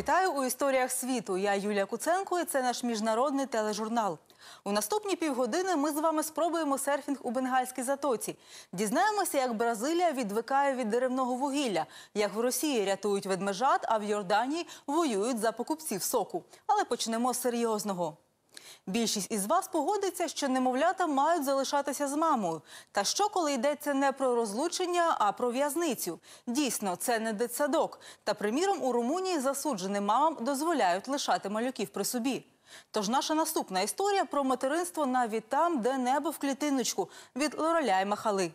Вітаю у історіях світу. Я Юлія Куценко і це наш міжнародний тележурнал. У наступні півгодини ми з вами спробуємо серфінг у Бенгальській затоці. Дізнаємося, як Бразилія відвикає від деревного вугілля, як в Росії рятують ведмежат, а в Йорданії воюють за покупців соку. Але почнемо з серйозного. Більшість із вас погодиться, що немовлята мають залишатися з мамою. Та що, коли йдеться не про розлучення, а про в'язницю? Дійсно, це не дитсадок. Та, приміром, у Румунії засудженим мамам дозволяють лишати малюків при собі. Тож наша наступна історія про материнство навіть там, де небо в клітиночку від Лораля й Махали.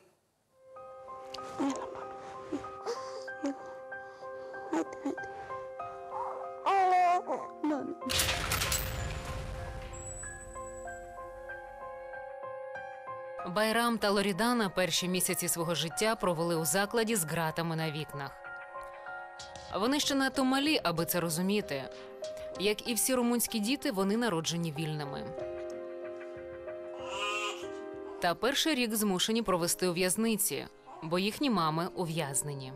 Байрам та Лорідана перші місяці свого життя провели у закладі з ґратами на вікнах. Вони ще надто малі, аби це розуміти. Як і всі румунські діти, вони народжені вільними. Та перший рік змушені провести у в'язниці, бо їхні мами ув'язнені.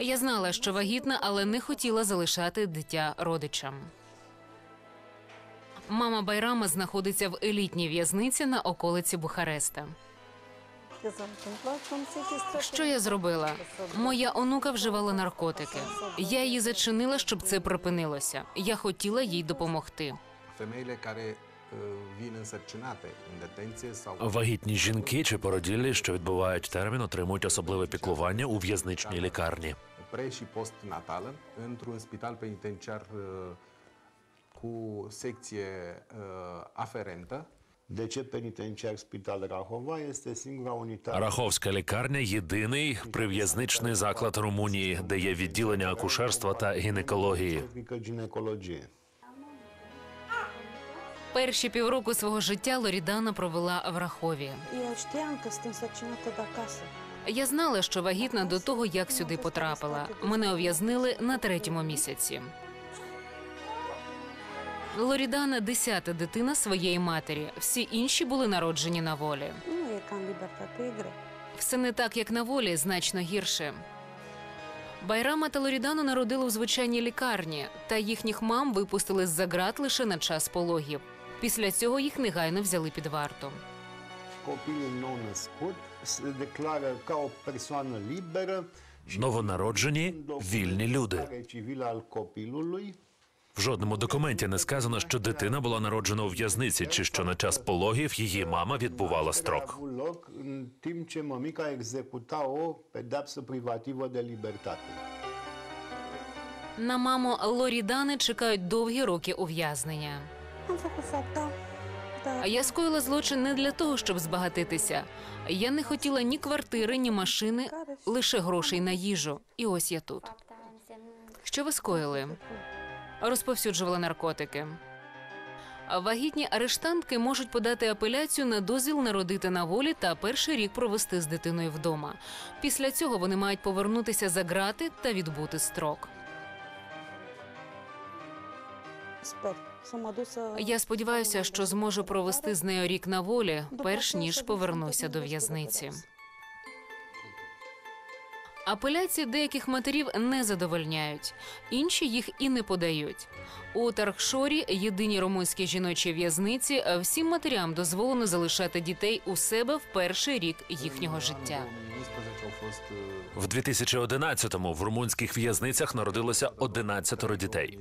Я знала, що вагітна, але не хотіла залишати дитя родичам. Мама Байрама знаходиться в елітній в'язниці на околиці Бухареста. Що я зробила? Моя онука вживала наркотики. Я її зачинила, щоб це припинилося. Я хотіла їй допомогти. sau Вагітні жінки чи породіллі, що відбувають термін, отримують особливе піклування у в'язничній лікарні. pre și postnatală într-un spital penitenciar uh, cu secție uh, aferentă DC Penitenciar Spital Rahova este singura unitate Раховська лікарня єдиний прив'язничний заклад Румунії, де є відділення акушерства та гінекології. tehnică. Перші півроку свого життя Лорідана провела в Рахові. Eu știam că sunt însărcinată de acasă. Я знала, що вагітна до того, як сюди потрапила. Мене ув'язнили на третьому місяці. Лорідана десята дитина своєї матері. Всі інші були народжені на волі. Greu. Все не так, як на волі, значно гірше. Байрама та Лорідану народили у звичайній лікарні, та їхніх мам випустили з-за ґрат лише на час пологів. Після цього їх негайно взяли під варту. Новонароджені вільні люди. Жодному документі не сказано, що дитина була народжена у в'язниці, чи що на час пологів її мама відбувала строк. На маму Лорідани чекають довгі роки ув'язнення. А я скоїла злочин не для того, щоб збагатитися. Я не хотіла ні квартири, ні машини, лише грошей на їжу. І ось я тут. Що ви скоїли? Розповсюджувала наркотики. Вагітні арештантки можуть подати апеляцію на дозвіл народити на волі та перший рік провести з дитиною вдома. Після цього вони мають повернутися за ґрати та відбути строк. Я сподіваюся, що зможу провести з нею рік на волі, перш ніж повернуся до в'язниці. Апеляції деяких матерів не задовольняють, інші їх і не подають. У Тархшорі, єдиній румунській жіночій в'язниці, всім матерям дозволено залишати дітей у себе в перший рік їхнього життя. În 2011 au fost В 2011-му в румунських в'язницях народилося 11 дітей.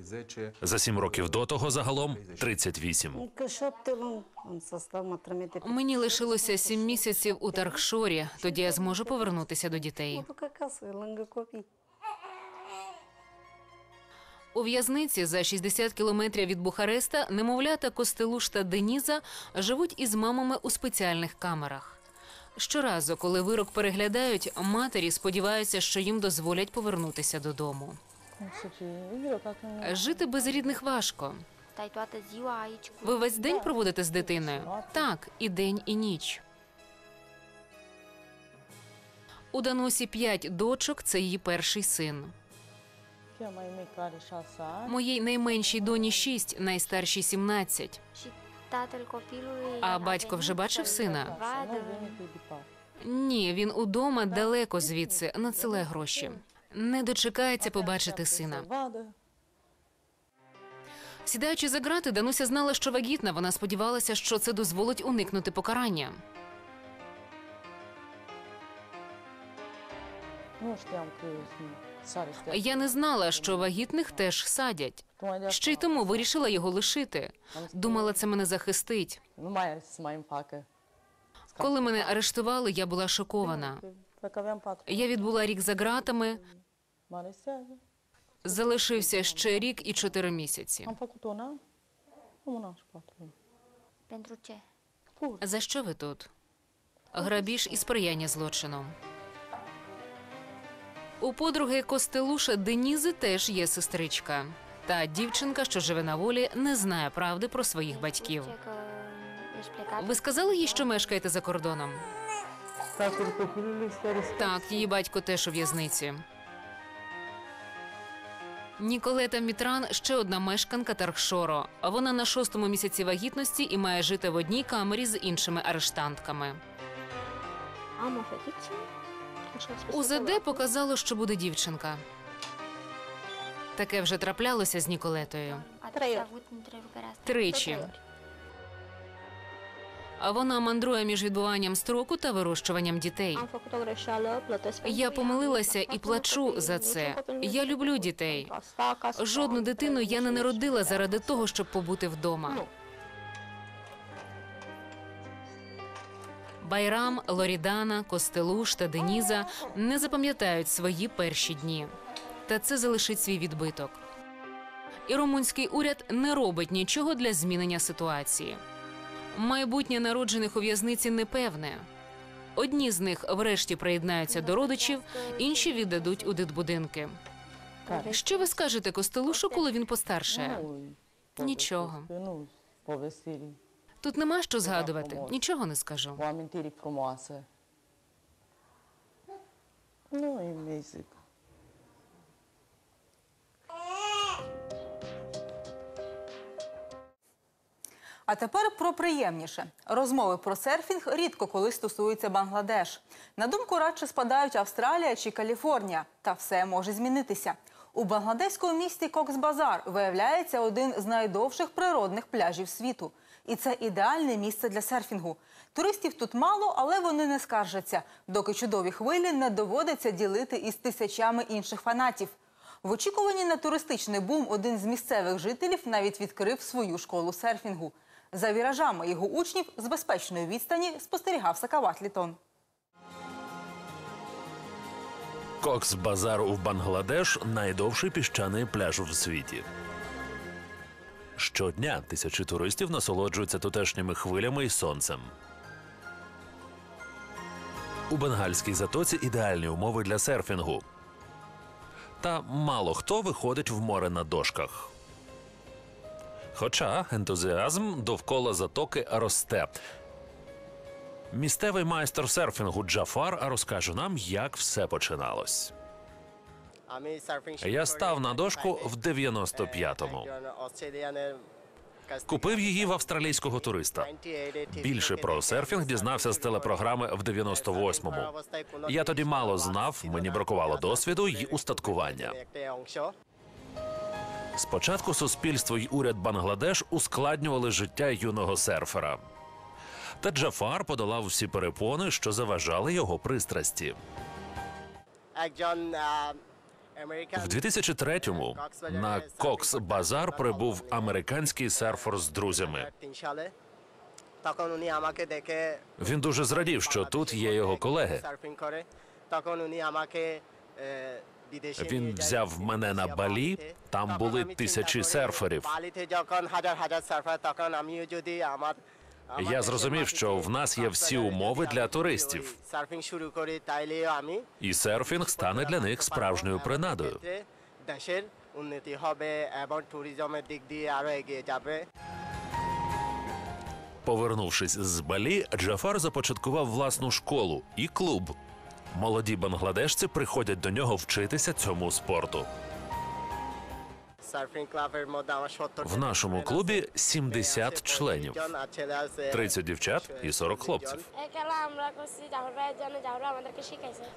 За сім років до того загалом 38. Încă șapte luni am să stau, mă trimite pe... Мені лишилося сім місяців у Тархшорі. Тоді я зможу повернутися до дітей. У в'язниці за 60 кілометрів від Бухареста немовлята Костелуш та Деніза живуть із мамами у спеціальних камерах. Щоразу, коли вирок переглядають, матері сподіваються, що їм дозволять повернутися додому. Жити без рідних важко. Ви весь день проводите з дитиною? Так, і день, і ніч. У Данусі п'ять дочок це її перший син. Моїй найменшій доні шість, найстаршій сімнадцять. și tatăl copilului А батько вже бачив сина? Ні, він удома далеко звідси надсилає гроші. Не дочекається побачити сина. Сідаючи за грати, Дануся знала, що вагітна. Вона сподівалася, що це дозволить уникнути покарання. Stea. Я не знала, що вагітних теж садять. Ще й тому вирішила його лишити. Думала, це мене захистить. Îmi facă. Коли мене арештували, я була шокована. Я відбула рік за ґратами, залишився ще рік і чотири місяці. Pur. За що ви тут? Грабіж і сприяння злочину. У подруги Костелуша Денізи теж є сестричка. Та дівчинка, що живе на волі, не знає правди про своїх батьків. Ви сказали їй, що мешкаєте за кордоном? Так, її батько теж у в'язниці. Ніколета Мітран ще одна мешканка Тархшоро. А Вона на шостому місяці вагітності і має жити в одній камері з іншими арештантками. УЗД показало, що буде дівчинка. Таке вже траплялося з Ніколетою. Тричі. А вона мандрує між відбуванням строку та вирощуванням дітей. Я помилилася і плачу за це. Я люблю дітей. Жодну дитину я не народила заради того, щоб побути вдома. Байрам, Лорідана, Костелуш та Деніза не запам'ятають свої перші дні. Та це залишить свій відбиток. І румунський уряд не робить нічого для змінення ситуації. Майбутнє народжених у в'язниці непевне. Одні з них врешті приєднаються до родичів, інші віддадуть у дитбудинки. Що ви скажете Костелушу, коли він постаршає? Nu, Нічого. Тут нема що згадувати. Нічого не скажу. Nu îi mai. А тепер про приємніше. Розмови про серфінг рідко коли стосуються Бангладеш. На думку радше спадають Австралія чи Каліфорнія. Та все може змінитися. У бангладеському місті Кокс-Базар виявляється один з найдовших природних пляжів світу. І це ідеальне місце для серфінгу. Туристів тут мало, але вони не скаржаться, доки чудові хвилі не доводиться ділити із тисячами інших фанатів. В очікуванні на туристичний бум один з місцевих жителів навіть відкрив свою школу серфінгу. За віражами його учнів з безпечної відстані спостерігав Сакават Літон. Кокс Базар у Бангладеш найдовший піщаний пляж в світі. Щодня тисячі туристів насолоджуються тутешніми хвилями і сонцем. У бенгальській затоці ідеальні умови для серфінгу. Та мало хто виходить в море на дошках. Хоча ентузіазм довкола затоки росте. Місцевий майстер серфінгу Джафар розкаже нам, як все починалось. Я став на дошку в 95-му. 95-му. Купив її в австралійського туриста. Більше про серфінг дізнався з телепрограми в 98-му. Я тоді мало знав, мені бракувало досвіду й устаткування. Спочатку суспільство й уряд Бангладеш ускладнювали життя юного серфера. Та Джафар подолав всі перепони, що заважали його пристрасті. В 2003-му на Кокс Базар прибув американський серфер з друзями. Він дуже зрадів, що тут є його колеги. Він взяв мене на Балі, там були тисячі серферів. Я зрозумів, що в нас є всі умови для туристів. і серфінг стане для них справжньою принадою. Повернувшись з балі, Джафар започаткував власну школу і клуб. Молоді бангладешці приходять до нього вчитися цьому спорту. В нашому клубі 70 членів, 30 дівчат і 40 хлопців.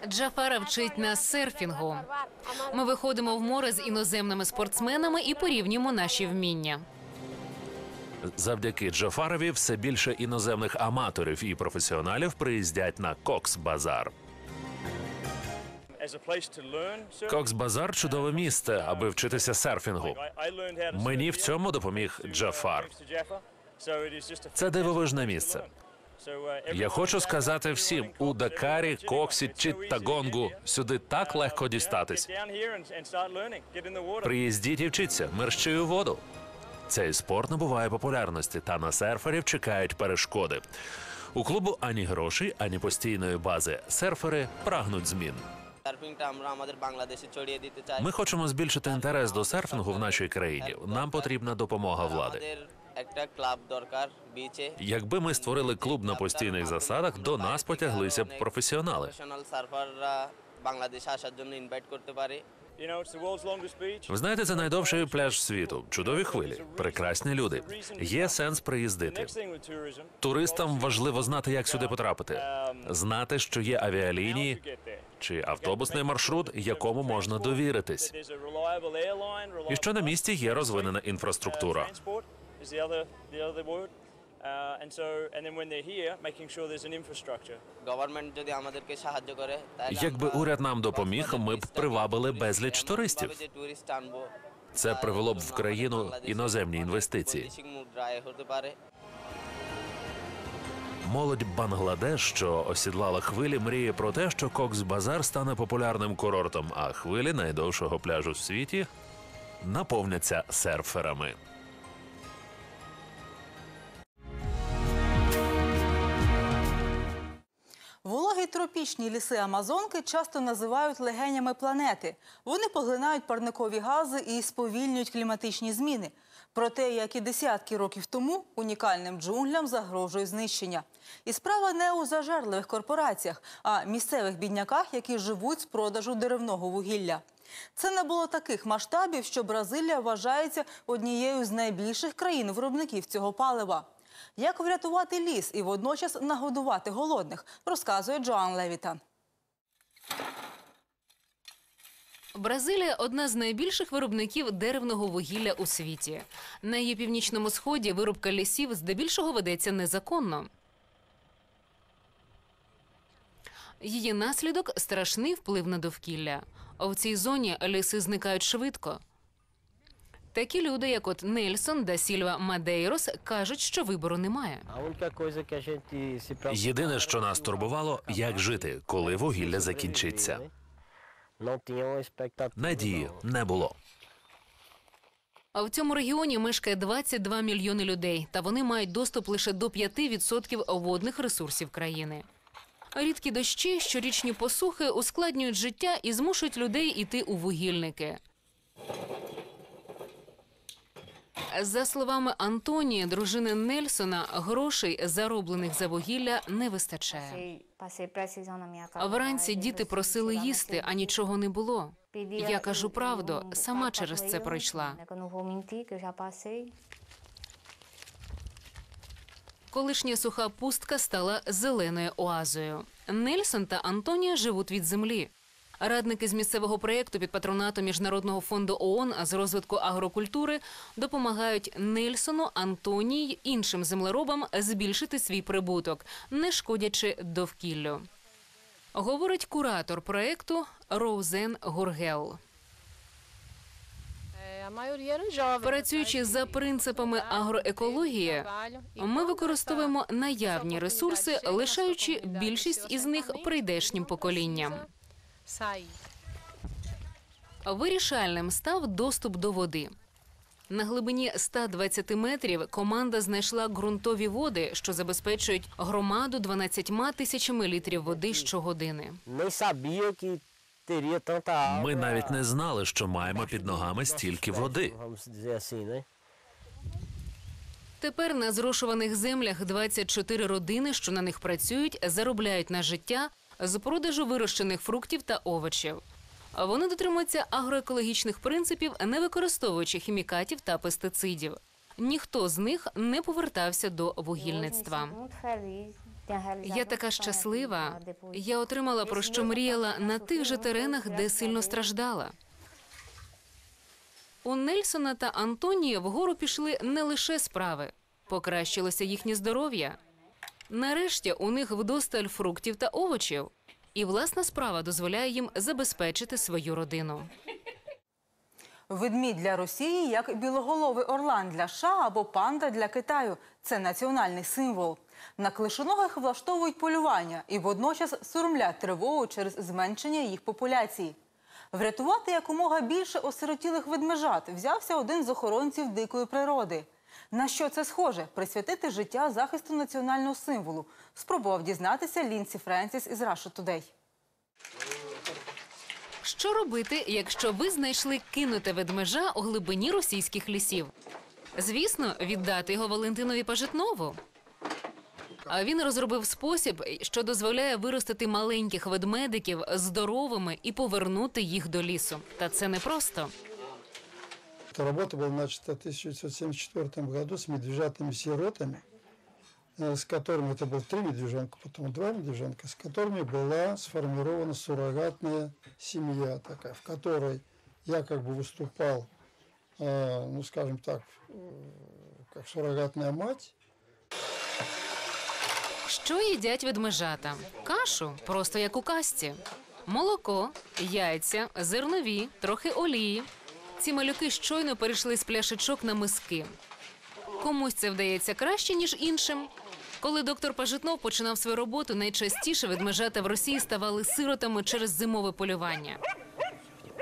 Джафара вчить нас серфінгу. Ми виходимо в море з іноземними спортсменами і порівнюємо наші вміння. Завдяки Джафарові все більше іноземних аматорів і професіоналів приїздять на Кокс Базар. Кокс Базар чудове місце, аби вчитися серфінгу. Мені в цьому допоміг Джафар. Це дивовижне місце. Я хочу сказати всім у Дакарі, Коксі чи Тагонгу сюди так легко дістатись. Приїздіть і вчіться, мерщій у воду. Цей спорт набуває популярності, та на серферів чекають перешкоди. У клубу ані грошей, ані постійної бази. Серфери прагнуть змін. সার্ফিংটা আমরা আমাদের বাংলাদেশে ছড়িয়ে দিতে চাই Ми хочемо збільшити інтерес до серфінгу в нашій країні. Нам потрібна допомога влади. আমাদের একটা ক্লাব দরকার বিচে Якби ми створили клуб на постійних засадах, до нас потяглися б професіонали. প্রফেশনাল সার্ফাররা বাংলাদেশে আসার জন্য ইনভাইট করতে পারে Ви знаєте, це найдовший пляж світу. Чудові хвилі, прекрасні люди. Є сенс приїздити. Туристам важливо знати, як сюди потрапити, знати, що є авіалінії чи автобусний маршрут, якому можна довіритись. І що на місці є розвинена інфраструктура. Якби уряд нам допоміг, ми б привабили безліч туристів. Це привело б в країну іноземні інвестиції. Молодь Бангладеш, що осідлала хвилі, мріє про те, що Кокс Базар стане популярним курортом, а хвилі найдовшого пляжу в світі наповняться серферами. Вологі тропічні ліси Амазонки часто називають легенями планети. Вони поглинають парникові гази і сповільнюють кліматичні зміни. Проте, як і десятки років тому, унікальним джунглям загрожує знищення. І справа не у зажерливих корпораціях, а місцевих бідняках, які живуть з продажу деревного вугілля. Це не було таких масштабів, що Бразилія вважається однією з найбільших країн-виробників цього палива. Як врятувати ліс і водночас нагодувати голодних, розказує Джоан Левіта. Бразилія одна з найбільших виробників деревного вугілля у світі. На її північному сході вирубка лісів здебільшого ведеться незаконно. Її наслідок страшний вплив на довкілля. В цій зоні ліси зникають швидко. Такі люди, як от Нельсон да Сільва Мадейрос, кажуть, що вибору немає. Єдине, що нас турбувало, як жити, коли вугілля закінчиться. Надії не було. А в цьому регіоні мешкає 22 мільйони людей, та вони мають доступ лише до 5% водних ресурсів країни. Рідкі дощі, щорічні посухи ускладнюють життя і змушують людей іти у вугільники. За словами Антонії, дружини Нельсона, грошей, зароблених за вугілля, не вистачає. Вранці діти просили їсти, а нічого не було. Я кажу правду, сама через це пройшла. Колишня суха пустка стала зеленою оазою. Нельсон та Антонія живуть від землі. Радники з місцевого проєкту під патронатом Міжнародного фонду ООН з розвитку агрокультури допомагають Нельсону, Антонії іншим землеробам збільшити свій прибуток, не шкодячи довкіллю. Говорить куратор проєкту Роузен Гургел. Працюючи за принципами агроекології, ми використовуємо наявні ресурси, лишаючи більшість із них прийдешнім поколінням. Вирішальним став доступ до води. На глибині 120 метрів команда знайшла ґрунтові води, що забезпечують громаду 12 тисячами літрів води щогодини. Ми навіть не знали, що маємо під ногами стільки води. Тепер на зрошуваних землях 24 родини, що на них працюють, заробляють на життя з продажу вирощених фруктів та овочів. Вони дотримуються агроекологічних принципів, не використовуючи хімікатів та пестицидів. Ніхто з них не повертався до вугільництва. Я така щаслива. Я отримала про що мріяла на тих же теренах, де сильно страждала. У Нельсона та Антонії вгору пішли не лише справи, покращилося їхнє здоров'я. Нарешті у них вдосталь фруктів та овочів, і власна справа дозволяє їм забезпечити свою родину. Ведмідь для Росії як білоголовий орлан для США або панда для Китаю. Це національний символ. На клишоногих влаштовують полювання і водночас соромлять тривогу через зменшення їх популяції. Врятувати якомога більше осиротілих ведмежат взявся один з охоронців дикої природи. На що це схоже? Присвятити життя захисту національного символу. Спробував дізнатися Лінсі Френсіс із Russia Today. Що робити, якщо ви знайшли кинуте ведмежа у глибині російських лісів? Звісно, віддати його Валентинові Пажитнову. А він розробив спосіб, що дозволяє виростити маленьких ведмедиків здоровими і повернути їх до лісу. Та це непросто. Эта работа была начата в 1974 году с медвежатами-сиротами, э, с которыми, это было три медвежонка, потом два медвежонка, с которыми была сформирована суррогатная семья такая, в которой я как бы выступал, э, ну скажем так, э, как суррогатная мать, Що їдять ведмежата? Кашу, просто як у касті. Молоко, яйця, зернові, трохи олії. ці малюки щойно перейшли з пляшечок на миски. Комусь це вдається краще, ніж іншим. Коли доктор Пажитнов починав свою роботу, найчастіше ведмежата в Росії ставали сиротами через зимове полювання.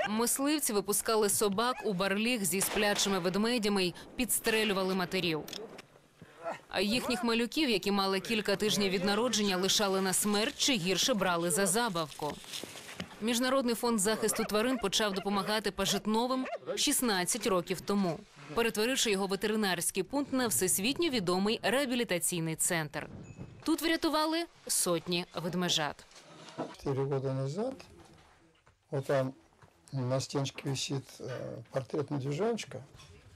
Мисливці випускали собак у барліг зі сплячими ведмедями й підстрелювали матерів. А їхніх малюків, які мали кілька тижнів від народження, лишали на смерть чи гірше брали за забавку. Міжнародний фонд захисту тварин почав допомагати пажитновим 16 років тому, перетворивши його ветеринарський пункт на всесвітньо відомий реабілітаційний центр. Тут врятували сотні ведмежат. четыре года назад, вот там на стеночке висит э, портрет медвежоночка.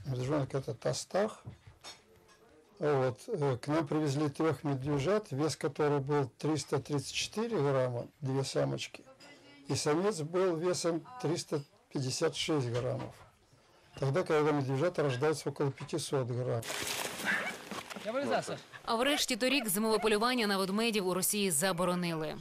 Медвежонок это Тастах. Вот, э, к нам привезли трех медвежат, вес которых был 334 грамма, две самочки. И самец был весом 356 граммов. Тогда, когда медвежата рождаются около 500 грамм. А врешті торік зимове полювання на ведмедів у Росії заборонили.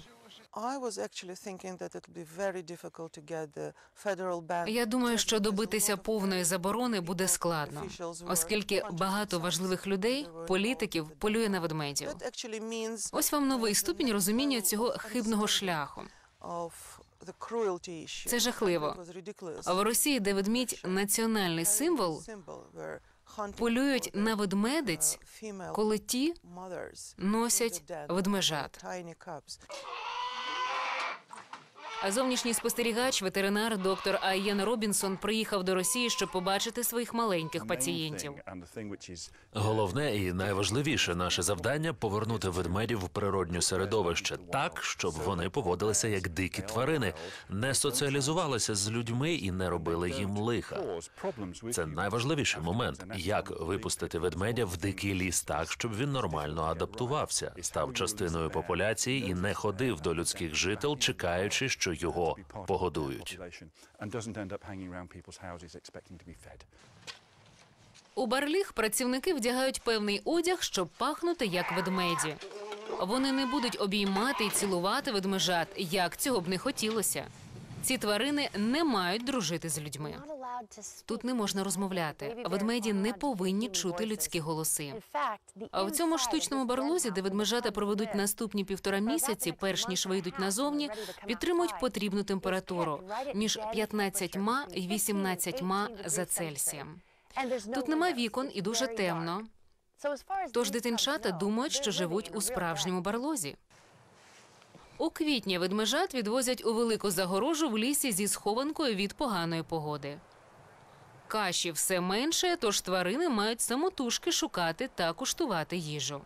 Я думаю, що добитися повної заборони буде складно, оскільки багато важливих людей, політиків, полює на ведмедів. Ось вам новий ступінь розуміння цього хибного шляху. Це жахливо. В Росії, де ведмідь національний символ, полюють на ведмедиць, uh, коли ті носять ведмежат. Зовнішній спостерігач, ветеринар доктор Айєн Робінсон приїхав до Росії, щоб побачити своїх маленьких пацієнтів. Головне і найважливіше наше завдання повернути ведмедів в природнє середовище так, щоб вони поводилися як дикі тварини, не соціалізувалися з людьми і не робили їм лиха. Це найважливіший момент, як випустити ведмедя в дикий ліс так, щоб він нормально адаптувався, став частиною популяції і не ходив до людських жител, чекаючи, що його погодують. У барліг працівники вдягають певний одяг, щоб пахнути як ведмеді. Вони не будуть обіймати і цілувати ведмежат, як цього б не хотілося. Ці тварини не мають дружити з людьми. Тут не можна розмовляти. Ведмеді не повинні чути людські голоси. А в цьому штучному барлозі, де ведмежата проведуть наступні півтора місяці, перш ніж вийдуть назовні, підтримують потрібну температуру між 15 і 18 за Цельсієм. Тут нема вікон і дуже темно. Тож дитинчата думають, що живуть у справжньому барлозі. У квітні ведмежат відвозять у велику загорожу в лісі зі схованкою від поганої погоди. Каші все менше, тож тварини мають самотужки шукати та куштувати їжу.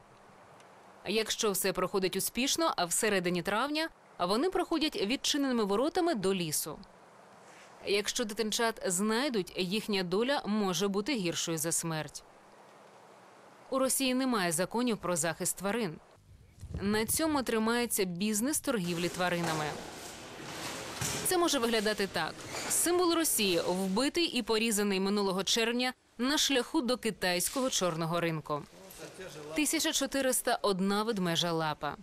Якщо все проходить успішно, а всередині травня, вони проходять відчиненими воротами до лісу. Якщо дитинчат знайдуть, їхня доля може бути гіршою за смерть. У Росії немає законів про захист тварин. На цьому тримається бізнес торгівлі тваринами. Це може виглядати так: символ Росії вбитий і порізаний минулого червня на шляху до китайського чорного ринку. 1401 ведмежа лапа.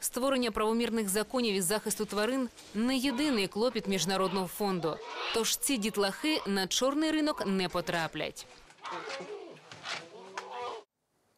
Створення правомірних законів із захисту тварин не єдиний клопіт міжнародного фонду. Тож ці дітлахи на чорний ринок не потраплять.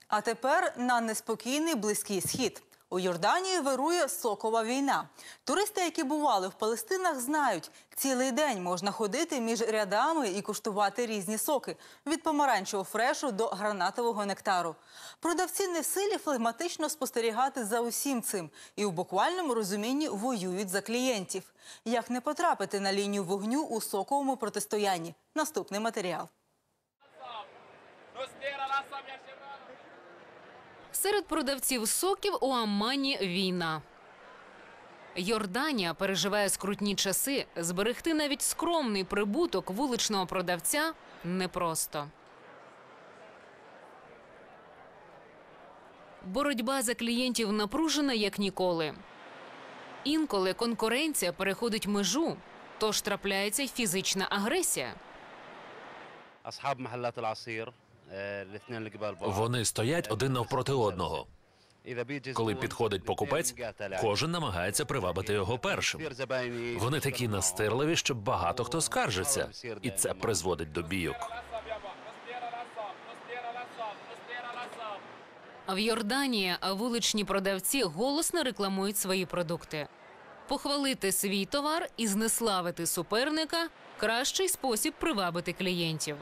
А тепер на неспокійний близький схід. У Йорданії вирує сокова війна. Туристи, які бували в Палестинах, знають, цілий день можна ходити між рядами і куштувати різні соки від помаранчевого фрешу до гранатового нектару. Продавці не в силі флегматично спостерігати за усім цим і у буквальному розумінні воюють за клієнтів. Як не потрапити на лінію вогню у соковому протистоянні? Наступний матеріал. Серед продавців соків у Аммані війна. Йорданія переживає скрутні часи. Зберегти навіть скромний прибуток вуличного продавця непросто. Боротьба за клієнтів напружена як ніколи. Інколи конкуренція переходить межу, тож трапляється й фізична агресія. Вони стоять один навпроти одного. Коли підходить покупець, кожен намагається привабити його першим. Вони такі настирливі, що багато хто скаржиться, і це призводить до бійок. В Йорданії вуличні продавці голосно рекламують свої продукти. Похвалити свій товар і знеславити суперника кращий спосіб привабити клієнтів.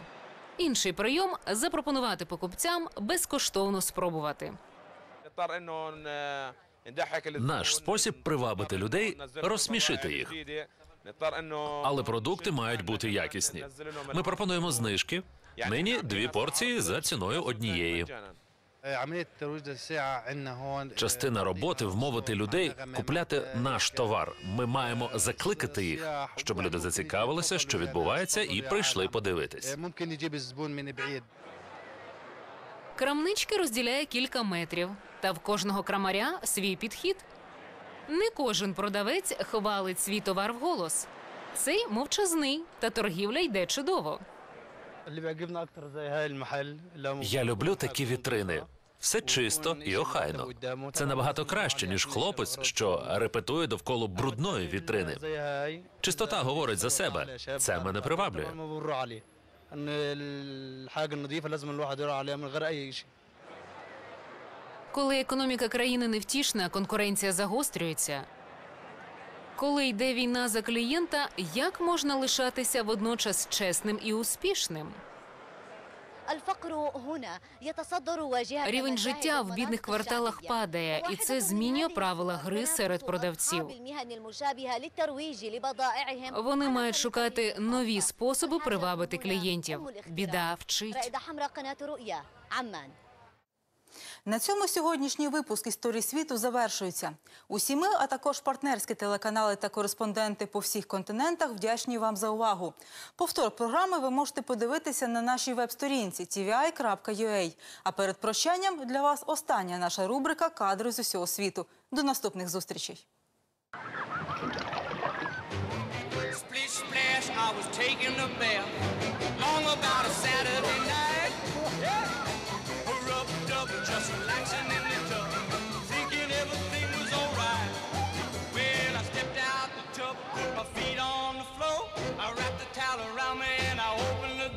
Інший прийом запропонувати покупцям безкоштовно спробувати. Наш спосіб привабити людей розсмішити їх. Але продукти мають бути якісні. Ми пропонуємо знижки. Нині дві порції за ціною однієї частина роботи вмовити людей купляти наш товар. Ми маємо закликати їх, щоб люди зацікавилися, що відбувається, і прийшли подивитись. Крамнички розділяє кілька метрів, та в кожного крамаря свій підхід. Не кожен продавець хвалить свій товар вголос. Цей мовчазний, та торгівля йде чудово. Я люблю такі вітрини. Все чисто і охайно. Це набагато краще ніж хлопець, що репетує довкола брудної вітрини. Чистота говорить за себе. Це мене приваблює. Коли економіка країни невтішна, конкуренція загострюється. Коли йде війна за клієнта, як можна лишатися водночас чесним і успішним? Рівень життя в бідних кварталах падає, і це змінює правила гри серед продавців. Вони мають шукати нові способи привабити клієнтів. Біда вчить. На цьому сьогоднішній випуск історії світу завершується. Усі ми, а також партнерські телеканали та кореспонденти по всіх континентах вдячні вам за увагу. Повтор програми ви можете подивитися на нашій веб-сторінці tvi.ua. А перед прощанням для вас остання наша рубрика Кадри з усього світу. До наступних зустрічей. Splish splash, I was taking a bath. Long about a Saturday night.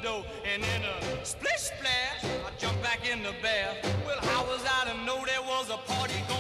Door. And in a splish splash, I jumped back in the bath. Well, how was I to know there was a party going